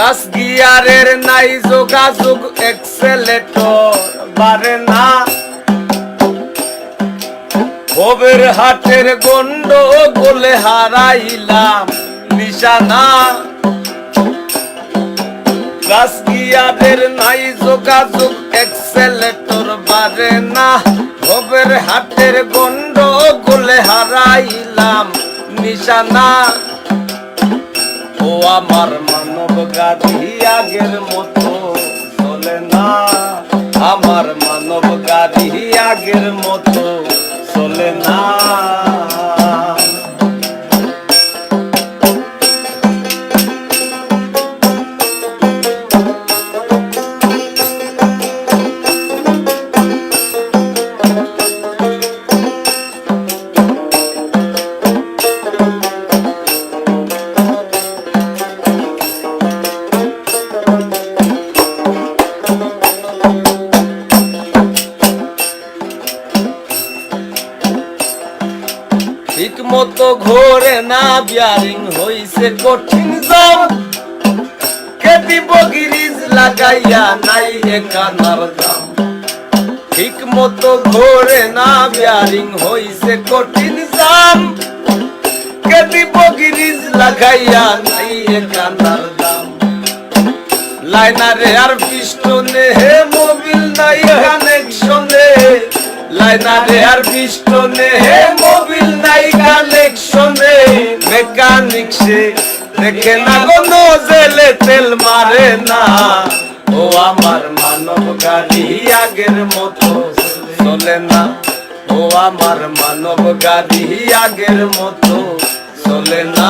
Plus গিয়ারের নাই যোগাযোগ এক্সেলেটর বারে না। ভবের হাটের গন্ড গোলে হারাইলাম নিশানা। প্লাস গিয়ারের নাই যোগাযোগ এক্সেলেটর বারে না। ভবের হাটের গন্ড গোলে হারাইলাম নিশানা। আমার মানব গাড়ি আগের মতো চলে না। আমার মানব গাড়ি আগের মতো ঘোরে না বিয়ারিং হইছে কঠিন জাম কেটি বগিরিজ লাগাইয়া নাই একানার দাম ঠিক মতো ঘোরে না বিয়ারিং হইছে কঠিন জাম। কেটি বগিরিজ লাগাইয়া নাই একানার দাম লাইনারে আর পিস্টনে হে মোবিল নাই কানেকশনে লাইনারে আর পিস্টনে হে মোবিল নাই কানেকশনে মেকানিক সে দেখে না গো নজেলে তেল মারে না। ও আমার মানব গাড়ি আগের মতো। চলে না। ও আমার মানব গাড়ি আগের মতো। চলে না।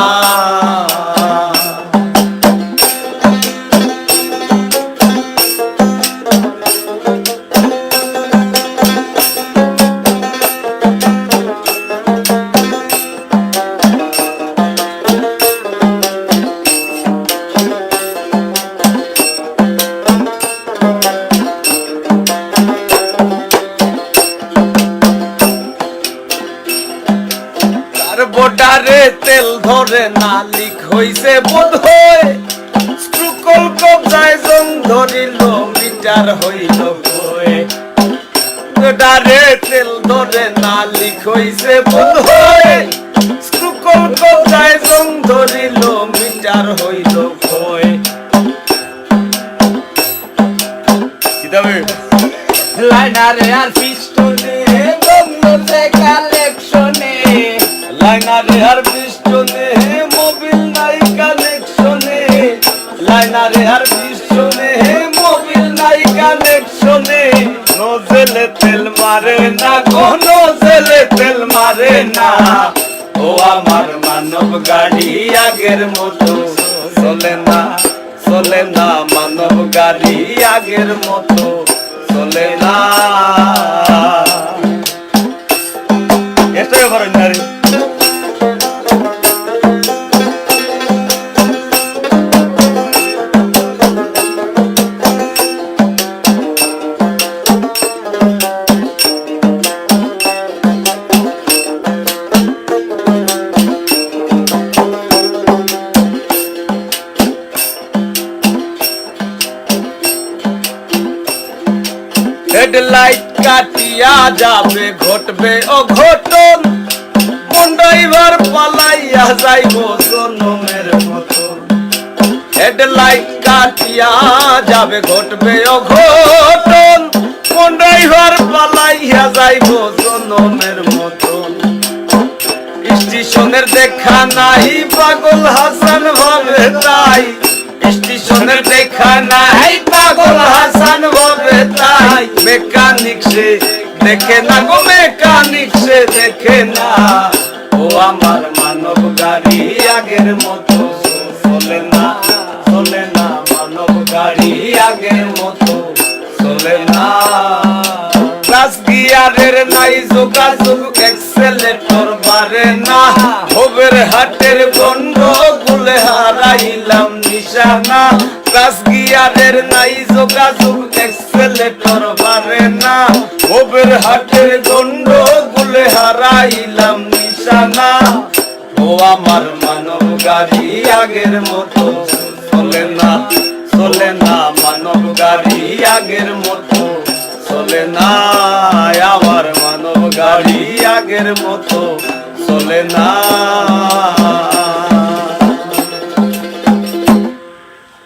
বোধ হয় স্ক্রুকল কবজায় জং ধরিল মিটার হইল বোটারে তেল ধরে না লিক হইছে বোধ হয় স্ক্রুকল কবজায় জং ধরিল মিটার হইল লাইনারে আর পিস্টনে দমনতে কালেকশনে লাইনারে আর নজেলে তেল মারে না, কোন জেলে তেল মারে না। ও আমার মানব গাড়ি আগের মতো। চলে না চলে না মানব গাড়ি আগের মতো। চলে না। হেডলাইট কাটিয়া যাবে, ঘটবে অঘটন কোন ড্রাইভার পালাইয়া যাইব জনমের মতন হেডলাইট কাটিয়া যাবে, ঘটবে অঘটন কোন ড্রাইভার পালাইয়া যাইব জনমের মতন। স্টেশনের দেখা নাই, পাগল হাসান ভাবে তাই। স্টেশনের দেখা নাই। পাগল হাসান ভাবে তাই মেকানিক সে দেখে না গো মেকানিক সে দেখে না। ও আমার মানব গাড়ি, আগের মতো চলে না চলে না। মানব গাড়ি, আগের মতো চলে না। ক্লাস গিয়ারের নাই যোগাযোগ এক্সেলেটর বারে না। হোবের হাটের গন্ড গুলে হারাইলাম নিশানা ক্লাস গিয়ারের নাই যোগাযোগ এক্সেলেটর বারে না। হোবের হাটের গন্ড গুলে হারাইলাম নিশানা। ও আমার মানব গাড়ি আগের মতো, চলে না চলে না, মানব গাড়ি আগের মতো, চলে না, আমার মানব গাড়ি আগের মতো, চলে না।